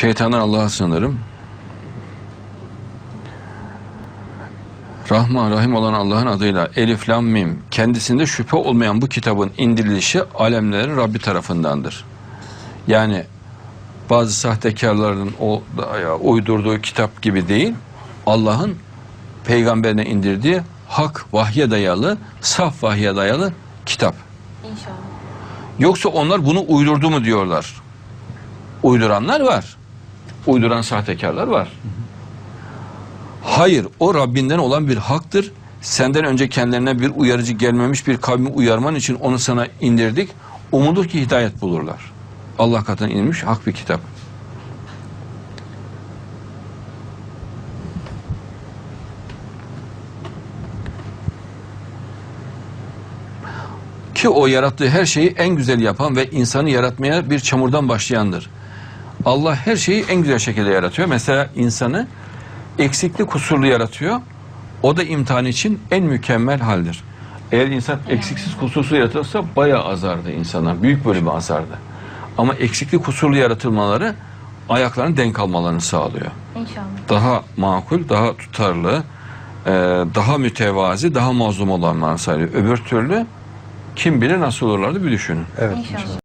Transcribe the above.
Şeytandan Allah'a sığınırım. Rahman Rahim olan Allah'ın adıyla Elif Lam Mim kendisinde şüphe olmayan bu kitabın indirilişi alemlerin Rabbi tarafındandır. Yani bazı sahtekarların o uydurduğu kitap gibi değil, Allah'ın peygamberine indirdiği hak vahye dayalı, saf vahye dayalı kitap. İnşallah. Yoksa onlar bunu uydurdu mu diyorlar. Uyduranlar var. Uyduran sahtekarlar var. Hayır, o Rabbinden olan bir haktır. Senden önce kendilerine bir uyarıcı gelmemiş bir kavmi uyarman için onu sana indirdik. Umudur ki hidayet bulurlar. Allah katından inmiş hak bir kitap. Ki o yarattığı her şeyi en güzel yapan ve insanı yaratmaya bir çamurdan başlayandır. Allah her şeyi en güzel şekilde yaratıyor. Mesela insanı eksikli kusurlu yaratıyor. O da imtihan için en mükemmel haldir. Eğer insan eksiksiz kusursuz yaratılsa bayağı azardı insana. Büyük bölümü azardı. Ama eksikli kusurlu yaratılmaları ayaklarının denk almalarını sağlıyor. İnşallah. Daha makul, daha tutarlı, e, daha mütevazi, daha mazlum olanlarını sağlıyor. Öbür türlü kim bilir nasıl olurlardı bir düşünün. Evet. İnşallah.